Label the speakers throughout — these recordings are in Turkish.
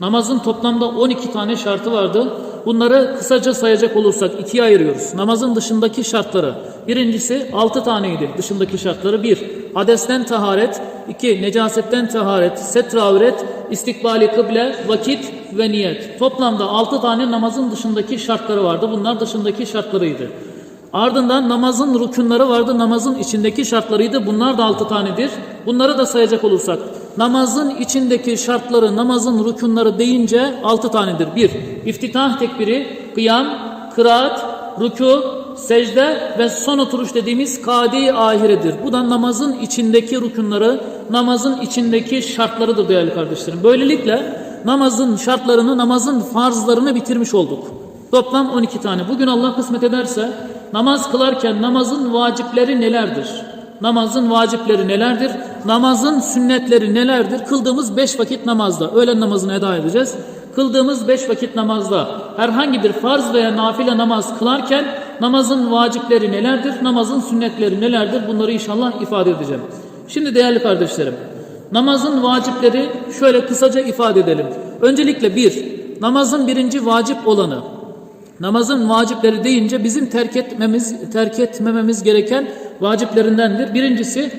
Speaker 1: Namazın toplamda 12 tane şartı vardı. Bunları kısaca sayacak olursak ikiye ayırıyoruz. Namazın dışındaki şartları. Birincisi 6 taneydi dışındaki şartları. 1. Hadesten taharet. 2. Necasetten taharet. Setre avret. istikbali kıble. Vakit ve niyet. Toplamda 6 tane namazın dışındaki şartları vardı. Bunlar dışındaki şartlarıydı. Ardından namazın rükunları vardı, namazın içindeki şartlarıydı. Bunlar da altı tanedir. Bunları da sayacak olursak, namazın içindeki şartları, namazın rükunları deyince altı tanedir. Bir, iftitah tekbiri, kıyam, kıraat, rükû, secde ve son oturuş dediğimiz kadi ahiredir. Bu da namazın içindeki rükunları, namazın içindeki şartlarıdır değerli kardeşlerim. Böylelikle namazın şartlarını, namazın farzlarını bitirmiş olduk. Toplam 12 tane. Bugün Allah kısmet ederse namaz kılarken namazın vacipleri nelerdir? Namazın vacipleri nelerdir? Namazın sünnetleri nelerdir? Kıldığımız 5 vakit namazda, öğlen namazını eda edeceğiz. Kıldığımız 5 vakit namazda herhangi bir farz veya nafile namaz kılarken namazın vacipleri nelerdir? Namazın sünnetleri nelerdir? Bunları inşallah ifade edeceğim. Şimdi değerli kardeşlerim, namazın vacipleri şöyle kısaca ifade edelim. Öncelikle bir, namazın birinci vacip olanı, Namazın vacipleri deyince bizim terk etmemiz terk etmememiz gereken vaciplerindendir. Birincisi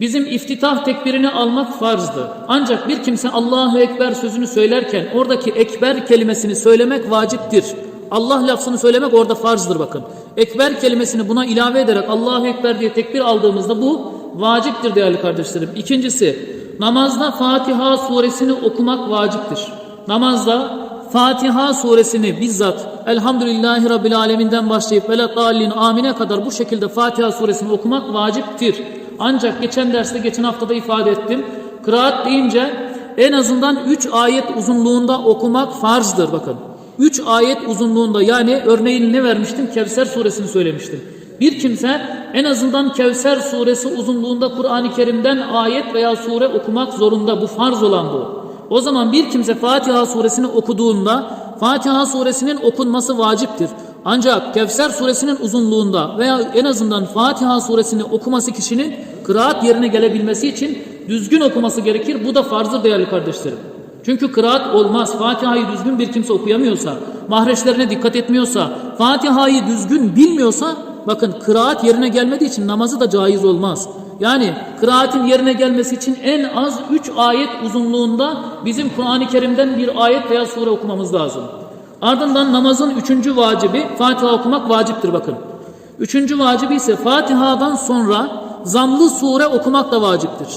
Speaker 1: bizim iftitah tekbirini almak farzdı. Ancak bir kimse Allahu ekber sözünü söylerken oradaki ekber kelimesini söylemek vaciptir. Allah lafzını söylemek orada farzdır bakın. Ekber kelimesini buna ilave ederek Allahu ekber diye tekbir aldığımızda bu vaciptir değerli kardeşlerim. İkincisi namazda Fatiha suresini okumak vaciptir. Namazda Fatiha suresini bizzat Elhamdülillahi Rabbil Aleminden başlayıp Velatallin Amine kadar bu şekilde Fatiha suresini okumak vaciptir. Ancak geçen derste geçen haftada ifade ettim. Kıraat deyince en azından 3 ayet uzunluğunda okumak farzdır bakın. 3 ayet uzunluğunda yani örneğini ne vermiştim? Kevser suresini söylemiştim. Bir kimse en azından Kevser suresi uzunluğunda Kur'an-ı Kerim'den ayet veya sure okumak zorunda. Bu farz olan bu. O zaman bir kimse Fatiha suresini okuduğunda Fatiha suresinin okunması vaciptir. Ancak Kevser suresinin uzunluğunda veya en azından Fatiha suresini okuması kişinin kıraat yerine gelebilmesi için düzgün okuması gerekir. Bu da farzdır değerli kardeşlerim. Çünkü kıraat olmaz. Fatiha'yı düzgün bir kimse okuyamıyorsa, mahreçlerine dikkat etmiyorsa, Fatiha'yı düzgün bilmiyorsa bakın kıraat yerine gelmediği için namazı da caiz olmaz. Yani kıraatin yerine gelmesi için en az 3 ayet uzunluğunda bizim Kur'an-ı Kerim'den bir ayet veya sure okumamız lazım. Ardından namazın üçüncü vacibi Fatiha okumak vaciptir bakın. Üçüncü vacibi ise Fatiha'dan sonra zamlı sure okumak da vaciptir.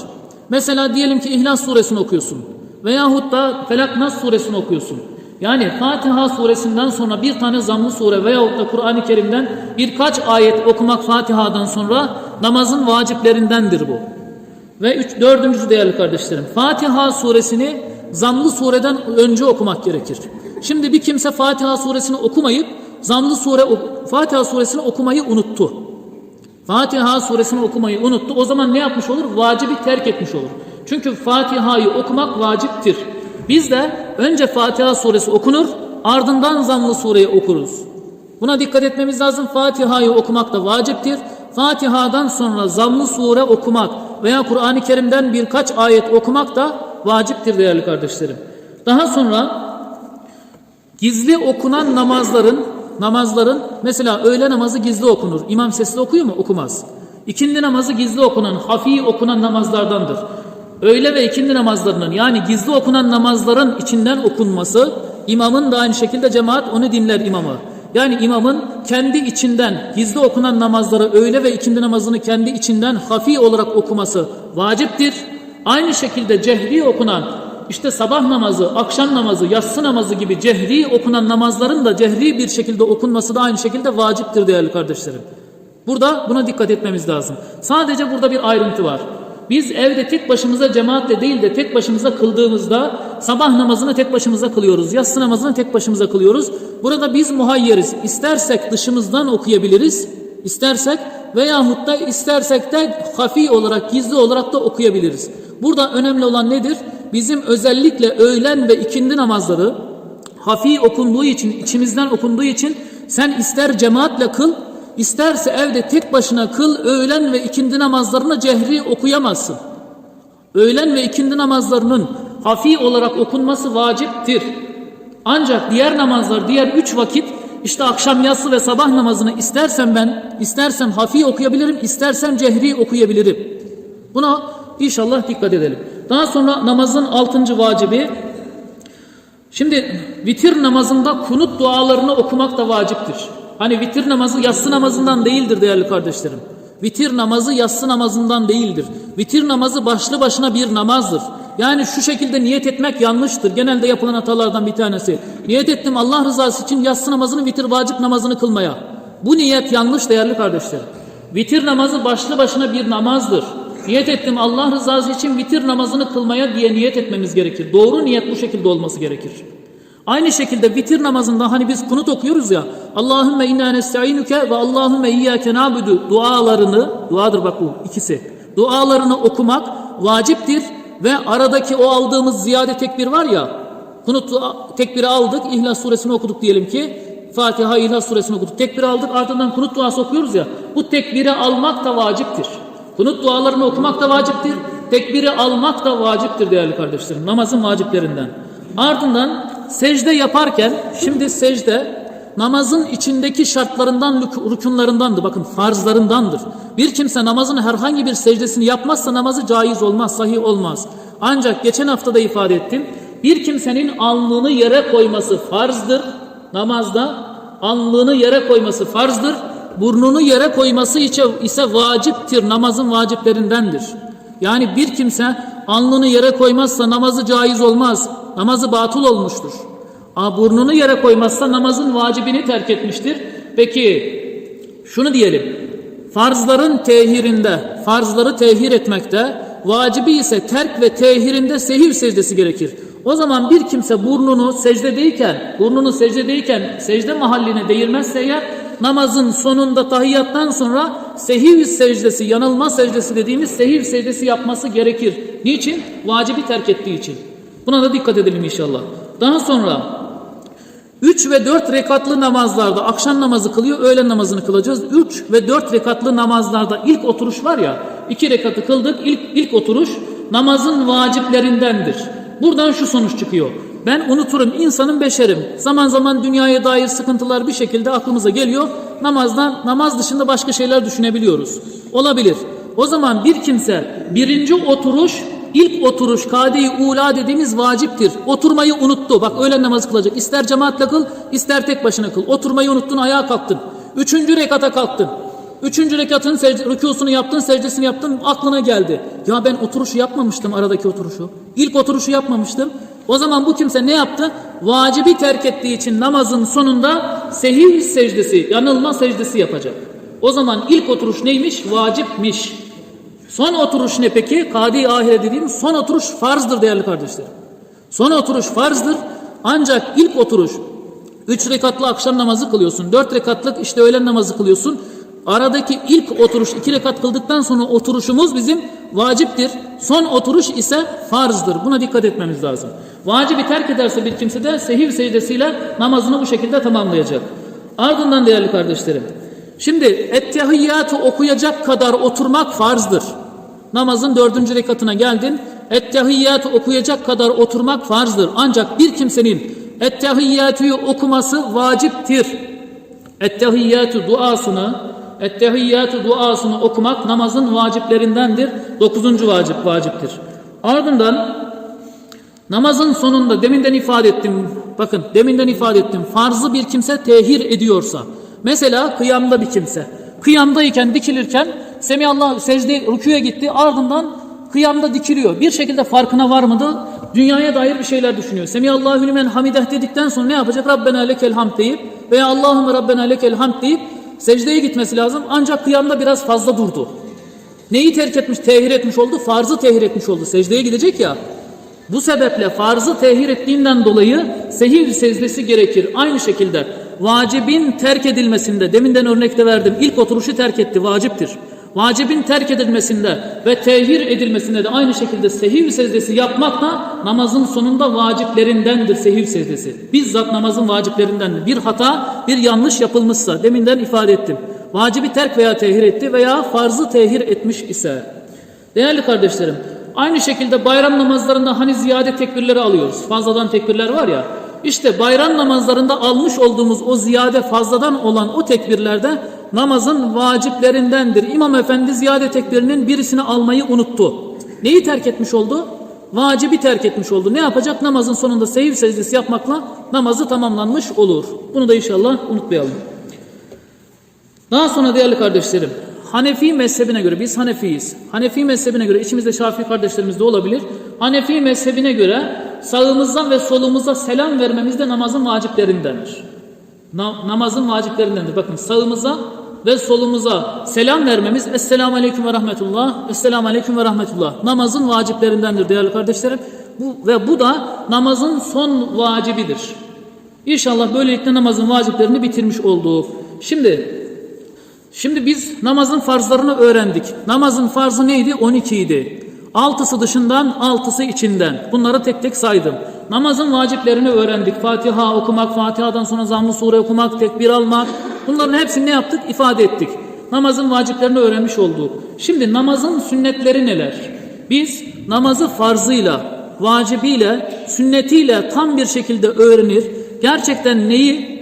Speaker 1: Mesela diyelim ki İhlas suresini okuyorsun veyahut da Felak Nas suresini okuyorsun. Yani Fatiha suresinden sonra bir tane zammı sure veyahut da Kur'an-ı Kerim'den birkaç ayet okumak Fatiha'dan sonra namazın vaciplerindendir bu. Ve üç, dördüncüsü değerli kardeşlerim. Fatiha suresini zamlı sureden önce okumak gerekir. Şimdi bir kimse Fatiha suresini okumayıp zamlı sure Fatiha suresini okumayı unuttu. Fatiha suresini okumayı unuttu. O zaman ne yapmış olur? Vacibi terk etmiş olur. Çünkü Fatiha'yı okumak vaciptir. Biz de önce Fatiha suresi okunur, ardından zammı sureyi okuruz. Buna dikkat etmemiz lazım. Fatiha'yı okumak da vaciptir. Fatiha'dan sonra zammı sure okumak veya Kur'an-ı Kerim'den birkaç ayet okumak da vaciptir değerli kardeşlerim. Daha sonra gizli okunan namazların namazların mesela öğle namazı gizli okunur. İmam sesli okuyor mu? Okumaz. İkindi namazı gizli okunan, hafi okunan namazlardandır. Öğle ve ikindi namazlarının yani gizli okunan namazların içinden okunması imamın da aynı şekilde cemaat onu dinler imamı. Yani imamın kendi içinden gizli okunan namazları öğle ve ikindi namazını kendi içinden hafi olarak okuması vaciptir. Aynı şekilde cehri okunan işte sabah namazı, akşam namazı, yatsı namazı gibi cehri okunan namazların da cehri bir şekilde okunması da aynı şekilde vaciptir değerli kardeşlerim. Burada buna dikkat etmemiz lazım. Sadece burada bir ayrıntı var. Biz evde tek başımıza cemaatle değil de tek başımıza kıldığımızda sabah namazını tek başımıza kılıyoruz. Yatsı namazını tek başımıza kılıyoruz. Burada biz muhayyeriz. İstersek dışımızdan okuyabiliriz. istersek veyahut da istersek de hafi olarak, gizli olarak da okuyabiliriz. Burada önemli olan nedir? Bizim özellikle öğlen ve ikindi namazları hafi okunduğu için, içimizden okunduğu için sen ister cemaatle kıl, İsterse evde tek başına kıl öğlen ve ikindi namazlarını cehri okuyamazsın. Öğlen ve ikindi namazlarının hafi olarak okunması vaciptir. Ancak diğer namazlar, diğer üç vakit işte akşam yatsı ve sabah namazını istersem ben, istersem hafi okuyabilirim, istersem cehri okuyabilirim. Buna inşallah dikkat edelim. Daha sonra namazın altıncı vacibi, şimdi vitir namazında kunut dualarını okumak da vaciptir. Hani vitir namazı yatsı namazından değildir değerli kardeşlerim. Vitir namazı yatsı namazından değildir. Vitir namazı başlı başına bir namazdır. Yani şu şekilde niyet etmek yanlıştır. Genelde yapılan hatalardan bir tanesi. Niyet ettim Allah rızası için yatsı namazını vitir vacip namazını kılmaya. Bu niyet yanlış değerli kardeşlerim. Vitir namazı başlı başına bir namazdır. Niyet ettim Allah rızası için vitir namazını kılmaya diye niyet etmemiz gerekir. Doğru niyet bu şekilde olması gerekir. Aynı şekilde vitir namazında hani biz kunut okuyoruz ya Allahümme inna nesta'inuke ve Allahümme iyyâke na'budu dualarını duadır bak bu ikisi. Dualarını okumak vaciptir ve aradaki o aldığımız ziyade tekbir var ya kunut tekbiri aldık İhlas suresini okuduk diyelim ki Fatiha İhlas suresini okuduk tekbir aldık ardından kunut duası okuyoruz ya bu tekbiri almak da vaciptir. Kunut dualarını okumak da vaciptir. Tekbiri almak da vaciptir değerli kardeşlerim. Namazın vaciplerinden. Ardından secde yaparken şimdi secde namazın içindeki şartlarından, rükunlarındandır. Bakın farzlarındandır. Bir kimse namazın herhangi bir secdesini yapmazsa namazı caiz olmaz, sahih olmaz. Ancak geçen hafta da ifade ettim. Bir kimsenin alnını yere koyması farzdır. Namazda alnını yere koyması farzdır. Burnunu yere koyması ise vaciptir. Namazın vaciplerindendir. Yani bir kimse alnını yere koymazsa namazı caiz olmaz. Namazı batıl olmuştur. Ama burnunu yere koymazsa namazın vacibini terk etmiştir. Peki şunu diyelim. Farzların tehirinde, farzları tehir etmekte, vacibi ise terk ve tehirinde sehiv secdesi gerekir. O zaman bir kimse burnunu secdedeyken, burnunu secdedeyken secde mahalline değirmezse eğer namazın sonunda tahiyyattan sonra sehiv secdesi, yanılma secdesi dediğimiz sehiv secdesi yapması gerekir. Niçin? Vacibi terk ettiği için. Buna da dikkat edelim inşallah. Daha sonra 3 ve 4 rekatlı namazlarda akşam namazı kılıyor, öğlen namazını kılacağız. 3 ve 4 rekatlı namazlarda ilk oturuş var ya, 2 rekatı kıldık, ilk, ilk oturuş namazın vaciplerindendir. Buradan şu sonuç çıkıyor. Ben unuturum, insanın beşerim. Zaman zaman dünyaya dair sıkıntılar bir şekilde aklımıza geliyor. Namazdan, namaz dışında başka şeyler düşünebiliyoruz. Olabilir. O zaman bir kimse birinci oturuş İlk oturuş kade-i ula dediğimiz vaciptir. Oturmayı unuttu. Bak öğlen namazı kılacak. İster cemaatle kıl, ister tek başına kıl. Oturmayı unuttun, ayağa kalktın. Üçüncü rekata kalktın. Üçüncü rekatın rükûsunu yaptın, secdesini yaptın, aklına geldi. Ya ben oturuşu yapmamıştım, aradaki oturuşu. İlk oturuşu yapmamıştım. O zaman bu kimse ne yaptı? Vacibi terk ettiği için namazın sonunda sehih secdesi, yanılma secdesi yapacak. O zaman ilk oturuş neymiş? Vacipmiş. Son oturuş ne peki? Kadi ahire dediğim son oturuş farzdır değerli kardeşlerim. Son oturuş farzdır. Ancak ilk oturuş üç rekatlı akşam namazı kılıyorsun. Dört rekatlık işte öğlen namazı kılıyorsun. Aradaki ilk oturuş iki rekat kıldıktan sonra oturuşumuz bizim vaciptir. Son oturuş ise farzdır. Buna dikkat etmemiz lazım. Vacibi terk ederse bir kimse de sehiv secdesiyle namazını bu şekilde tamamlayacak. Ardından değerli kardeşlerim. Şimdi ettehiyyatı okuyacak kadar oturmak farzdır. Namazın dördüncü rekatına geldin. Ettehiyyatı okuyacak kadar oturmak farzdır. Ancak bir kimsenin ettehiyyatı okuması vaciptir. Ettehiyyatı duasını Ettehiyyatı duasını okumak namazın vaciplerindendir. Dokuzuncu vacip vaciptir. Ardından namazın sonunda deminden ifade ettim. Bakın deminden ifade ettim. Farzı bir kimse tehir ediyorsa. Mesela kıyamda bir kimse. Kıyamdayken dikilirken Semih secde rüküye gitti ardından kıyamda dikiliyor. Bir şekilde farkına var mıydı? Dünyaya dair bir şeyler düşünüyor. Semihallahü limen hamidah dedikten sonra ne yapacak? Rabbena lekel hamd deyip veya Allahümme Rabbena lekel hamd deyip secdeye gitmesi lazım. Ancak kıyamda biraz fazla durdu. Neyi terk etmiş, tehir etmiş oldu? Farzı tehir etmiş oldu. Secdeye gidecek ya. Bu sebeple farzı tehir ettiğinden dolayı sehir secdesi gerekir. Aynı şekilde vacibin terk edilmesinde, deminden örnekte verdim, ilk oturuşu terk etti, vaciptir. Vacibin terk edilmesinde ve tehir edilmesinde de aynı şekilde sehiv secdesi yapmak da namazın sonunda vaciplerindendir sehiv secdesi. Bizzat namazın vaciplerindendir. Bir hata, bir yanlış yapılmışsa, deminden ifade ettim. Vacibi terk veya tehir etti veya farzı tehir etmiş ise. Değerli kardeşlerim, Aynı şekilde bayram namazlarında hani ziyade tekbirleri alıyoruz. Fazladan tekbirler var ya. İşte bayram namazlarında almış olduğumuz o ziyade fazladan olan o tekbirlerde namazın vaciplerindendir. İmam Efendi ziyade tekbirinin birisini almayı unuttu. Neyi terk etmiş oldu? Vacibi terk etmiş oldu. Ne yapacak? Namazın sonunda sehiv secdesi yapmakla namazı tamamlanmış olur. Bunu da inşallah unutmayalım. Daha sonra değerli kardeşlerim, Hanefi mezhebine göre, biz Hanefiyiz. Hanefi mezhebine göre, içimizde Şafii kardeşlerimiz de olabilir. Hanefi mezhebine göre sağımızdan ve solumuza selam vermemiz de namazın vaciplerindendir. Na- namazın vaciplerindendir. Bakın sağımıza ve solumuza selam vermemiz Esselamu Aleyküm ve Rahmetullah, Esselamu Aleyküm ve Rahmetullah. Namazın vaciplerindendir değerli kardeşlerim. Bu, ve bu da namazın son vacibidir. İnşallah böylelikle namazın vaciplerini bitirmiş olduk. Şimdi Şimdi biz namazın farzlarını öğrendik. Namazın farzı neydi? 12 idi. Altısı dışından, altısı içinden. Bunları tek tek saydım. Namazın vaciplerini öğrendik. Fatiha okumak, Fatiha'dan sonra zamm-ı sure okumak, tekbir almak. Bunların hepsini ne yaptık? İfade ettik. Namazın vaciplerini öğrenmiş olduk. Şimdi namazın sünnetleri neler? Biz namazı farzıyla, vacibiyle, sünnetiyle tam bir şekilde öğrenir. Gerçekten neyi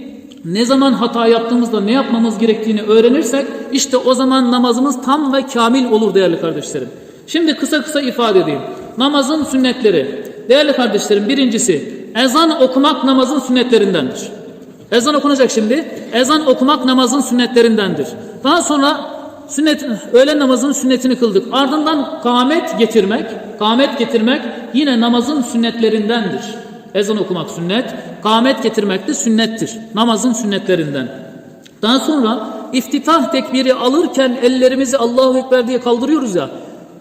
Speaker 1: ne zaman hata yaptığımızda ne yapmamız gerektiğini öğrenirsek işte o zaman namazımız tam ve kamil olur değerli kardeşlerim. Şimdi kısa kısa ifade edeyim. Namazın sünnetleri. Değerli kardeşlerim birincisi ezan okumak namazın sünnetlerindendir. Ezan okunacak şimdi. Ezan okumak namazın sünnetlerindendir. Daha sonra sünnet, öğlen namazının sünnetini kıldık. Ardından kâmet getirmek, kâmet getirmek yine namazın sünnetlerindendir. Ezan okumak sünnet, kâmet getirmek de sünnettir. Namazın sünnetlerinden. Daha sonra iftitah tekbiri alırken ellerimizi Allahu Ekber diye kaldırıyoruz ya.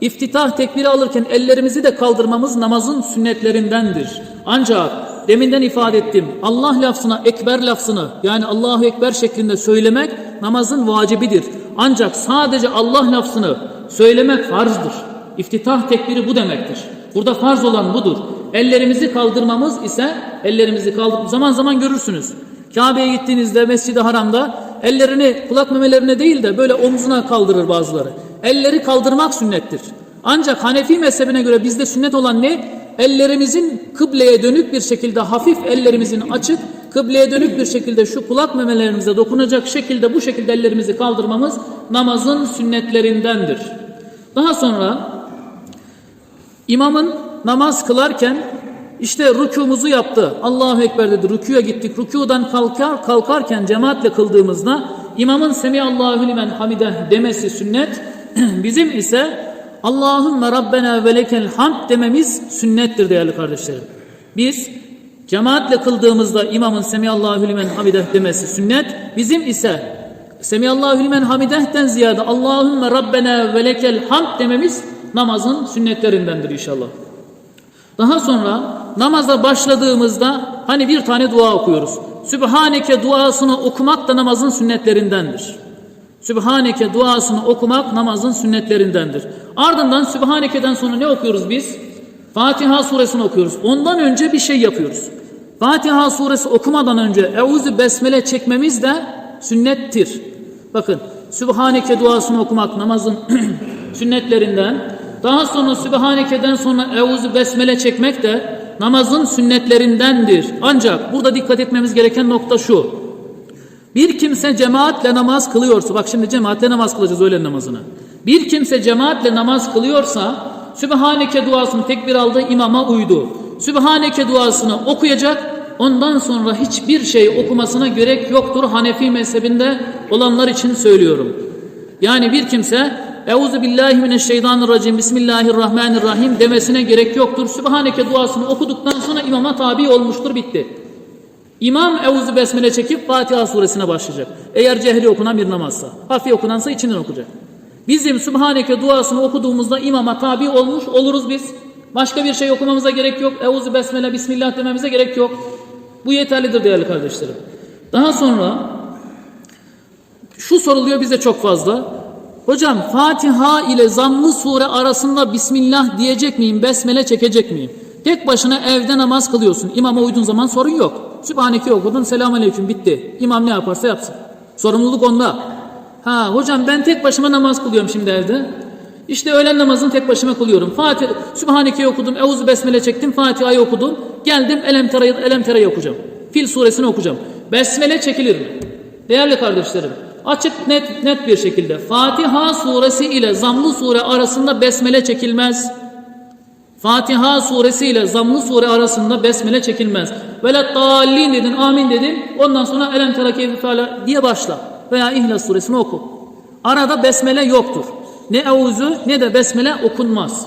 Speaker 1: İftitah tekbiri alırken ellerimizi de kaldırmamız namazın sünnetlerindendir. Ancak deminden ifade ettim. Allah lafzına, ekber lafzını yani Allahu Ekber şeklinde söylemek namazın vacibidir. Ancak sadece Allah lafzını söylemek farzdır. İftitah tekbiri bu demektir. Burada farz olan budur. Ellerimizi kaldırmamız ise ellerimizi kaldır zaman zaman görürsünüz. Kabe'ye gittiğinizde Mescid-i Haram'da ellerini kulak memelerine değil de böyle omzuna kaldırır bazıları. Elleri kaldırmak sünnettir. Ancak Hanefi mezhebine göre bizde sünnet olan ne? Ellerimizin kıbleye dönük bir şekilde hafif ellerimizin açık, kıbleye dönük bir şekilde şu kulak memelerimize dokunacak şekilde bu şekilde ellerimizi kaldırmamız namazın sünnetlerindendir. Daha sonra İmamın namaz kılarken işte rükûmuzu yaptı. Allahu Ekber dedi. Rükûya gittik. Rükûdan kalkar, kalkarken cemaatle kıldığımızda imamın Semiallahu limen hamide demesi sünnet. Bizim ise Allahümme Rabbena ve lekel hamd dememiz sünnettir değerli kardeşlerim. Biz cemaatle kıldığımızda imamın Semiallahu limen hamide demesi sünnet. Bizim ise Semiallahu limen hamidehten ziyade Allahümme Rabbena ve lekel hamd dememiz namazın sünnetlerindendir inşallah. Daha sonra namaza başladığımızda hani bir tane dua okuyoruz. Sübhaneke duasını okumak da namazın sünnetlerindendir. Sübhaneke duasını okumak namazın sünnetlerindendir. Ardından Sübhaneke'den sonra ne okuyoruz biz? Fatiha suresini okuyoruz. Ondan önce bir şey yapıyoruz. Fatiha suresi okumadan önce Euzu Besmele çekmemiz de sünnettir. Bakın Sübhaneke duasını okumak namazın sünnetlerinden. Daha sonra Sübhaneke'den sonra Euzu Besmele çekmek de namazın sünnetlerindendir. Ancak burada dikkat etmemiz gereken nokta şu. Bir kimse cemaatle namaz kılıyorsa, bak şimdi cemaatle namaz kılacağız öğlen namazını. Bir kimse cemaatle namaz kılıyorsa, Sübhaneke duasını tekbir aldı, imama uydu. Sübhaneke duasını okuyacak, ondan sonra hiçbir şey okumasına gerek yoktur. Hanefi mezhebinde olanlar için söylüyorum. Yani bir kimse Euzu billahi mineşşeytanirracim Bismillahirrahmanirrahim demesine gerek yoktur. Sübhaneke duasını okuduktan sonra imama tabi olmuştur bitti. İmam Euzu Besmele çekip Fatiha suresine başlayacak. Eğer cehri okunan bir namazsa. Hafif okunansa içinden okuyacak. Bizim Sübhaneke duasını okuduğumuzda imama tabi olmuş oluruz biz. Başka bir şey okumamıza gerek yok. Euzu Besmele Bismillah dememize gerek yok. Bu yeterlidir değerli kardeşlerim. Daha sonra şu soruluyor bize çok fazla. Hocam Fatiha ile zammı sure arasında Bismillah diyecek miyim? Besmele çekecek miyim? Tek başına evde namaz kılıyorsun. İmama uyduğun zaman sorun yok. Sübhaneke okudun. Selamun aleyküm bitti. İmam ne yaparsa yapsın. Sorumluluk onda. Ha hocam ben tek başıma namaz kılıyorum şimdi evde. İşte öğlen namazını tek başıma kılıyorum. Fatih, Sübhaneke'yi okudum, Euzu Besmele çektim, Fatiha'yı okudum. Geldim Elem Tera'yı Elem Tera'yı okuyacağım. Fil suresini okuyacağım. Besmele çekilir mi? Değerli kardeşlerim, açık net net bir şekilde Fatiha suresi ile Zammı sure arasında besmele çekilmez. Fatiha suresi ile Zammı sure arasında besmele çekilmez. Velet dallin dedin, amin dedin. Ondan sonra elem tera keyfi feala diye başla. Veya İhlas suresini oku. Arada besmele yoktur. Ne euzu ne de besmele okunmaz.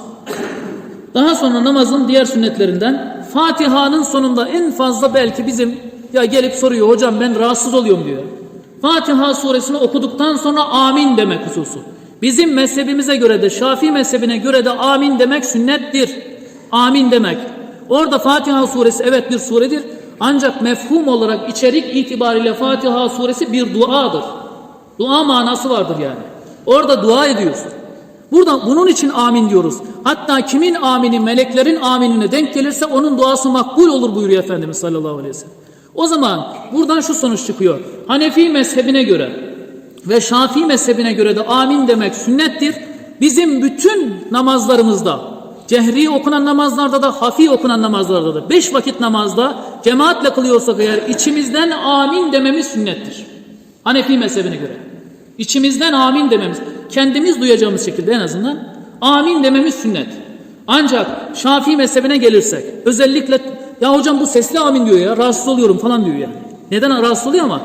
Speaker 1: Daha sonra namazın diğer sünnetlerinden Fatiha'nın sonunda en fazla belki bizim ya gelip soruyor hocam ben rahatsız oluyorum diyor. Fatiha suresini okuduktan sonra amin demek hususu. Bizim mezhebimize göre de Şafii mezhebine göre de amin demek sünnettir. Amin demek. Orada Fatiha suresi evet bir suredir. Ancak mefhum olarak içerik itibariyle Fatiha suresi bir duadır. Dua manası vardır yani. Orada dua ediyorsun. Burada bunun için amin diyoruz. Hatta kimin amini meleklerin aminine denk gelirse onun duası makbul olur buyuruyor Efendimiz sallallahu aleyhi ve sellem. O zaman buradan şu sonuç çıkıyor. Hanefi mezhebine göre ve Şafii mezhebine göre de amin demek sünnettir. Bizim bütün namazlarımızda, cehri okunan namazlarda da, hafi okunan namazlarda da, beş vakit namazda cemaatle kılıyorsak eğer içimizden amin dememiz sünnettir. Hanefi mezhebine göre. İçimizden amin dememiz, kendimiz duyacağımız şekilde en azından amin dememiz sünnet. Ancak Şafii mezhebine gelirsek özellikle ya hocam bu sesli amin diyor ya rahatsız oluyorum falan diyor yani. Neden rahatsız oluyor ama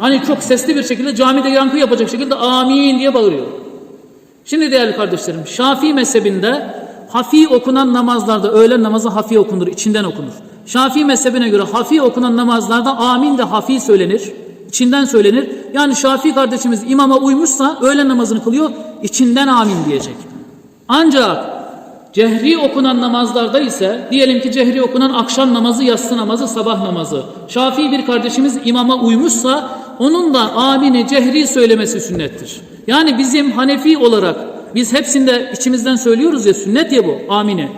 Speaker 1: hani çok sesli bir şekilde camide yankı yapacak şekilde amin diye bağırıyor. Şimdi değerli kardeşlerim Şafii mezhebinde hafi okunan namazlarda öğlen namazı hafi okunur, içinden okunur. Şafii mezhebine göre hafi okunan namazlarda amin de hafi söylenir, içinden söylenir. Yani Şafii kardeşimiz imama uymuşsa öğlen namazını kılıyor, içinden amin diyecek. Ancak cehri okunan namazlarda ise diyelim ki cehri okunan akşam namazı, yatsı namazı, sabah namazı. Şafii bir kardeşimiz imama uymuşsa onun da amini cehri söylemesi sünnettir. Yani bizim Hanefi olarak biz hepsinde içimizden söylüyoruz ya sünnet ya bu amini.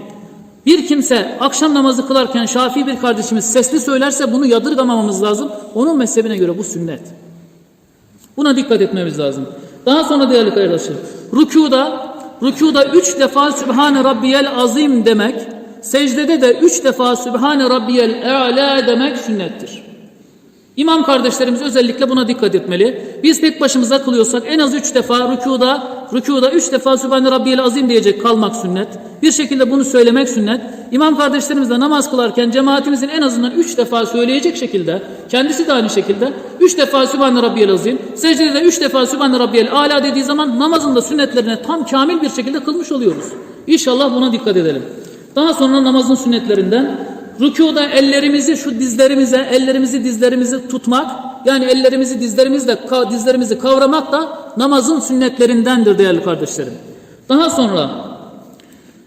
Speaker 1: Bir kimse akşam namazı kılarken Şafii bir kardeşimiz sesli söylerse bunu yadırgamamamız lazım. Onun mezhebine göre bu sünnet. Buna dikkat etmemiz lazım. Daha sonra değerli kardeşlerim, rükuda, rükuda üç defa Sübhane Rabbiyel Azim demek, secdede de üç defa Sübhane Rabbiyel E'la demek sünnettir. İmam kardeşlerimiz özellikle buna dikkat etmeli. Biz tek başımıza kılıyorsak en az üç defa rükuda, rükuda üç defa Sübhane Rabbiyel Azim diyecek kalmak sünnet. Bir şekilde bunu söylemek sünnet. İmam kardeşlerimiz de namaz kılarken cemaatimizin en azından üç defa söyleyecek şekilde, kendisi de aynı şekilde üç defa Sübhane Rabbiyel Azim, secdede de üç defa Sübhane Rabbiyel Ala dediği zaman namazın da sünnetlerine tam kamil bir şekilde kılmış oluyoruz. İnşallah buna dikkat edelim. Daha sonra namazın sünnetlerinden Rükuda ellerimizi şu dizlerimize, ellerimizi dizlerimizi tutmak, yani ellerimizi dizlerimizle dizlerimizi kavramak da namazın sünnetlerindendir değerli kardeşlerim. Daha sonra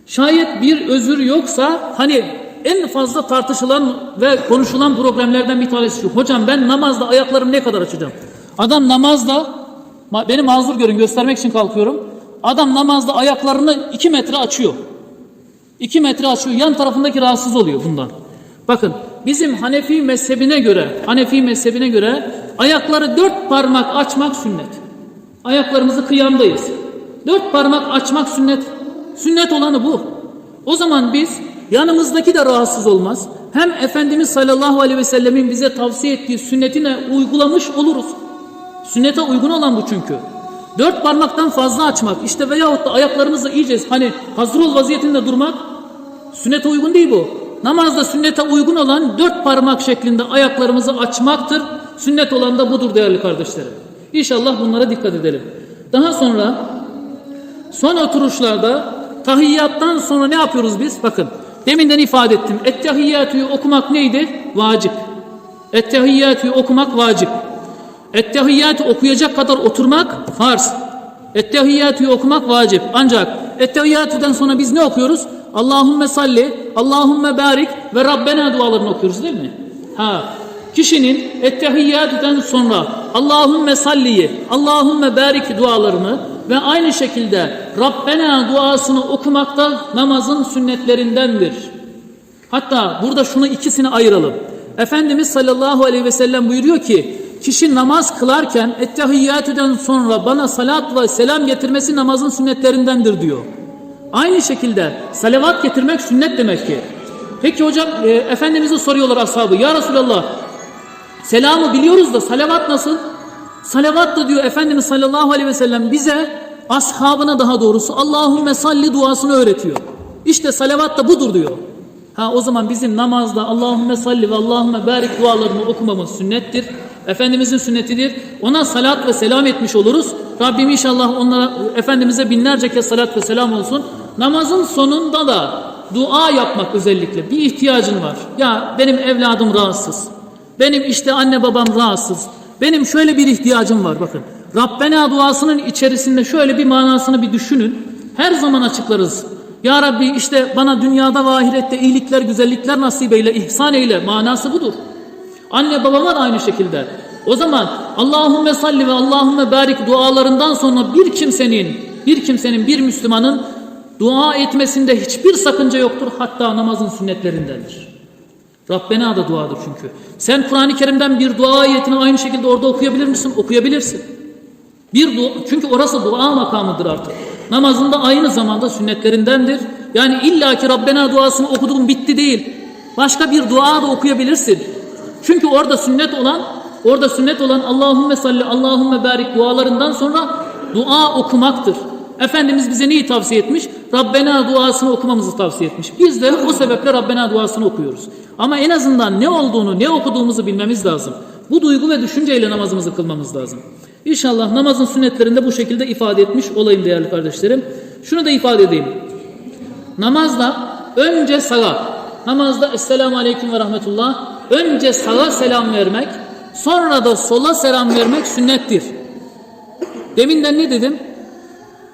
Speaker 1: şayet bir özür yoksa hani en fazla tartışılan ve konuşulan problemlerden bir tanesi şu. Hocam ben namazda ayaklarımı ne kadar açacağım? Adam namazda beni mazur görün göstermek için kalkıyorum. Adam namazda ayaklarını iki metre açıyor. 2 metre açıyor. Yan tarafındaki rahatsız oluyor bundan. Bakın bizim Hanefi mezhebine göre, Hanefi mezhebine göre ayakları dört parmak açmak sünnet. Ayaklarımızı kıyamdayız. Dört parmak açmak sünnet. Sünnet olanı bu. O zaman biz yanımızdaki de rahatsız olmaz. Hem Efendimiz sallallahu aleyhi ve sellemin bize tavsiye ettiği sünnetine uygulamış oluruz. Sünnete uygun olan bu çünkü. Dört parmaktan fazla açmak işte veyahut da ayaklarımızla iyice hani hazır ol vaziyetinde durmak sünnete uygun değil bu. Namazda sünnete uygun olan dört parmak şeklinde ayaklarımızı açmaktır. Sünnet olan da budur değerli kardeşlerim. İnşallah bunlara dikkat edelim. Daha sonra son oturuşlarda tahiyyattan sonra ne yapıyoruz biz? Bakın deminden ifade ettim. Ettehiyyatü'yü okumak neydi? Vacip. Ettehiyyatü'yü okumak vacip. Ettehiyyatü okuyacak kadar oturmak farz. Ettehiyyatü'yü okumak vacip. Ancak ettehiyyatüden sonra biz ne okuyoruz? Allahümme salli, Allahümme barik ve Rabbena dualarını okuyoruz değil mi? Ha. Kişinin ettehiyyatüden sonra Allahümme salliyi, Allahümme barik dualarını ve aynı şekilde Rabbena duasını okumak da namazın sünnetlerindendir. Hatta burada şunu ikisini ayıralım. Efendimiz sallallahu aleyhi ve sellem buyuruyor ki kişi namaz kılarken ettehiyyatüden sonra bana salat ve selam getirmesi namazın sünnetlerindendir diyor. Aynı şekilde salavat getirmek sünnet demek ki. Peki hocam e, Efendimiz'e soruyorlar ashabı. Ya Resulallah selamı biliyoruz da salavat nasıl? Salavat da diyor Efendimiz sallallahu aleyhi ve sellem bize ashabına daha doğrusu Allahümme salli duasını öğretiyor. İşte salavat da budur diyor. Ha o zaman bizim namazda Allahümme salli ve Allahümme barik dualarını okumamız sünnettir. Efendimizin sünnetidir. Ona salat ve selam etmiş oluruz. Rabbim inşallah onlara Efendimiz'e binlerce kez salat ve selam olsun. Namazın sonunda da dua yapmak özellikle bir ihtiyacın var. Ya benim evladım rahatsız. Benim işte anne babam rahatsız. Benim şöyle bir ihtiyacım var bakın. Rabbena duasının içerisinde şöyle bir manasını bir düşünün. Her zaman açıklarız. Ya Rabbi işte bana dünyada ve ahirette iyilikler, güzellikler nasip eyle, ihsan eyle. Manası budur. Anne babama da aynı şekilde. O zaman Allahümme salli ve Allahümme barik dualarından sonra bir kimsenin, bir kimsenin, bir Müslümanın dua etmesinde hiçbir sakınca yoktur. Hatta namazın sünnetlerindendir. Rabbena da duadır çünkü. Sen Kur'an-ı Kerim'den bir dua ayetini aynı şekilde orada okuyabilir misin? Okuyabilirsin. Bir dua, çünkü orası dua makamıdır artık. Namazında aynı zamanda sünnetlerindendir. Yani illaki Rabbena duasını okuduğun bitti değil. Başka bir dua da okuyabilirsin. Çünkü orada sünnet olan, orada sünnet olan Allahümme salli, Allahümme barik dualarından sonra dua okumaktır. Efendimiz bize neyi tavsiye etmiş? Rabbena duasını okumamızı tavsiye etmiş. Biz de o sebeple Rabbena duasını okuyoruz. Ama en azından ne olduğunu, ne okuduğumuzu bilmemiz lazım. Bu duygu ve düşünceyle namazımızı kılmamız lazım. İnşallah namazın sünnetlerinde bu şekilde ifade etmiş olayım değerli kardeşlerim. Şunu da ifade edeyim. Namazda önce sağa, namazda Esselamu Aleyküm ve Rahmetullah, önce sağa selam vermek, sonra da sola selam vermek sünnettir. Deminden ne dedim?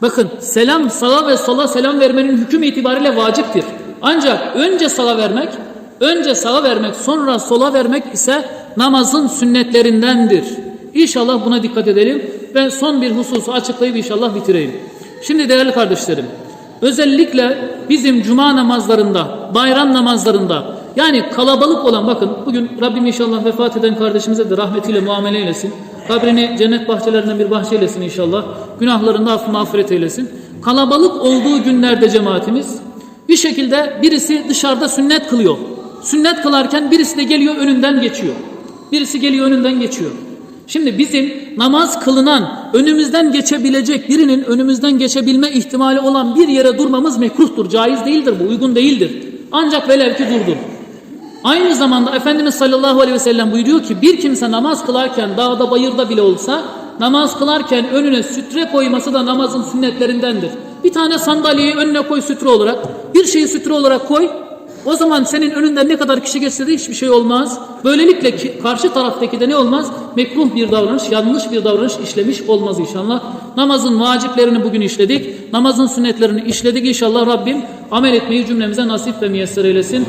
Speaker 1: Bakın selam sağa ve sola selam vermenin hüküm itibariyle vaciptir. Ancak önce sağa vermek, önce sağa vermek, sonra sola vermek ise namazın sünnetlerindendir. İnşallah buna dikkat edelim ve son bir hususu açıklayıp inşallah bitireyim. Şimdi değerli kardeşlerim, özellikle bizim cuma namazlarında, bayram namazlarında yani kalabalık olan bakın bugün Rabbim inşallah vefat eden kardeşimize de rahmetiyle muamele eylesin. Kabrini cennet bahçelerinden bir bahçe eylesin inşallah. Günahlarında affı mağfiret eylesin. Kalabalık olduğu günlerde cemaatimiz bir şekilde birisi dışarıda sünnet kılıyor. Sünnet kılarken birisi de geliyor önünden geçiyor. Birisi geliyor önünden geçiyor. Şimdi bizim namaz kılınan, önümüzden geçebilecek birinin önümüzden geçebilme ihtimali olan bir yere durmamız mekruhtur. Caiz değildir bu, uygun değildir. Ancak velev ki durdun. Aynı zamanda Efendimiz sallallahu aleyhi ve sellem buyuruyor ki bir kimse namaz kılarken dağda bayırda bile olsa namaz kılarken önüne sütre koyması da namazın sünnetlerindendir. Bir tane sandalyeyi önüne koy sütre olarak, bir şeyi sütre olarak koy. O zaman senin önünden ne kadar kişi geçse de hiçbir şey olmaz. Böylelikle ki, karşı taraftaki de ne olmaz? Mekruh bir davranış, yanlış bir davranış işlemiş olmaz inşallah. Namazın vaciplerini bugün işledik. Namazın sünnetlerini işledik inşallah Rabbim amel etmeyi cümlemize nasip ve müyesser eylesin.